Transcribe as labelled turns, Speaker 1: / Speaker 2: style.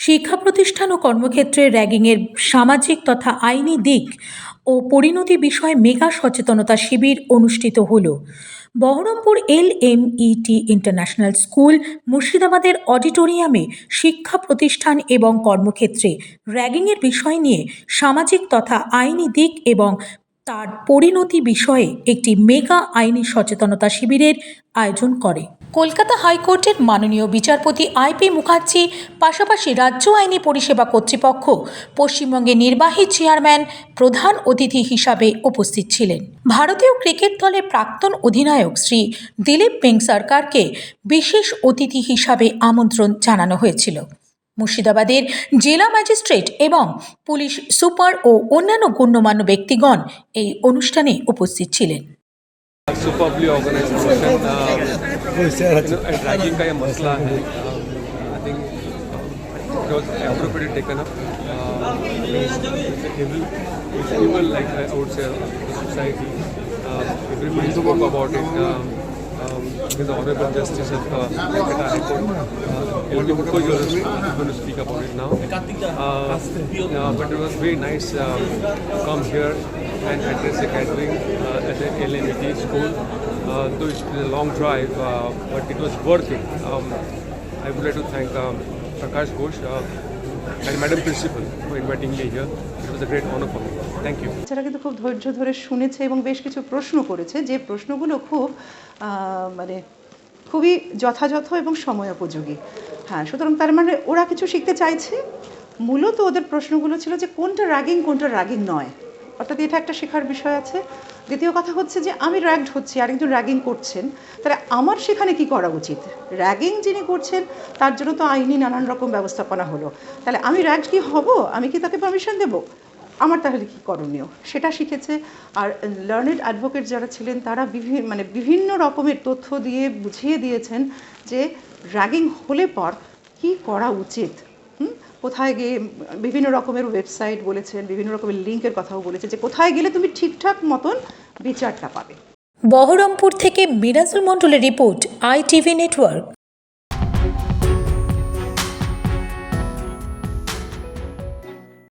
Speaker 1: শিক্ষা প্রতিষ্ঠান ও কর্মক্ষেত্রে র্যাগিংয়ের সামাজিক তথা আইনি দিক ও পরিণতি বিষয়ে মেগা সচেতনতা শিবির অনুষ্ঠিত হল। বহরমপুর এল এম ইটি ইন্টারন্যাশনাল স্কুল মুর্শিদাবাদের অডিটোরিয়ামে শিক্ষা প্রতিষ্ঠান এবং কর্মক্ষেত্রে র্যাগিংয়ের বিষয় নিয়ে সামাজিক তথা আইনি দিক এবং তার পরিণতি বিষয়ে একটি মেগা আইনি সচেতনতা শিবিরের আয়োজন করে। কলকাতা হাইকোর্টের মাননীয় বিচারপতি আইপি মুখার্জি, পাশাপাশি রাজ্য আইনি পরিষেবা কর্তৃপক্ষ, পশ্চিমবঙ্গের নির্বাহী চেয়ারম্যান, প্রধান অতিথি হিসাবে উপস্থিত ছিলেন। ভারতীয় ক্রিকেট দলের প্রাক্তন অধিনায়ক শ্রী দিলীপ বেং সরকারকে বিশেষ অতিথি হিসাবে আমন্ত্রণ জানানো হয়েছিল। মুর্শিদাবাদের জেলা ম্যাজিস্ট্রেট এবং পুলিশ সুপার ও অন্যান্য গণ্যমান্য ব্যক্তিগণ এই অনুষ্ঠানে উপস্থিত ছিলেন।
Speaker 2: सुपरबली ऑर्गेनाइज फ़ंक्शन रैगिंग का ये मसला है I think it was uh, um, um, uh, uh, uh, uh, um, to come here and address the gathering uh, at the LMET school uh, though it's been a long drive uh, but it was worth it um, I would like to thank um, Prakash Ghosh uh, and Madam Principal for inviting me here. It was a great honor for me. Thank you.
Speaker 3: বাচ্চারা কিন্তু খুব ধৈর্য ধরে শুনেছে এবং বেশ কিছু প্রশ্ন করেছে যে প্রশ্নগুলো খুব মানে খুবই যথাযথ এবং সময়োপযোগী হ্যাঁ সুতরাং তার মানে ওরা কিছু শিখতে চাইছে মূলত ওদের প্রশ্নগুলো ছিল যে কোনটা র্যাগিং কোনটা র্যাগিং নয় অর্থাৎ এটা একটা শেখার বিষয় আছে। দ্বিতীয় কথা হচ্ছে যে আমি র্যাগড হচ্ছি আর আরেকজন র্যাগিং করছেন, তাহলে আমার সেখানে কি করা উচিত? র্যাগিং যিনি করছেন, তার জন্য তো আইনি নানান রকম ব্যবস্থাপনা হলো। তাহলে আমি র্যাগড কি হব? আমি কি তাকে পারমিশন দেবো? আমার তাহলে কী করণীয়? সেটা শিখেছে। আর লার্নেড অ্যাডভোকেট যারা ছিলেন, তারা বিভিন্ন মানে বিভিন্ন রকমের তথ্য দিয়ে বুঝিয়ে দিয়েছেন যে র্যাগিং হলে পর কী করা উচিত? কোথায় গিয়ে বিভিন্ন রকমের ওয়েবসাইট বলেছেন, বিভিন্ন রকমের লিঙ্কের কথাও বলেছেন যে কোথায় গেলে তুমি ঠিকঠাক মতন বিচারটা পাবে।
Speaker 1: বহরমপুর থেকে মিরাজুল মণ্ডলের রিপোর্ট, আইটিভি নেটওয়ার্ক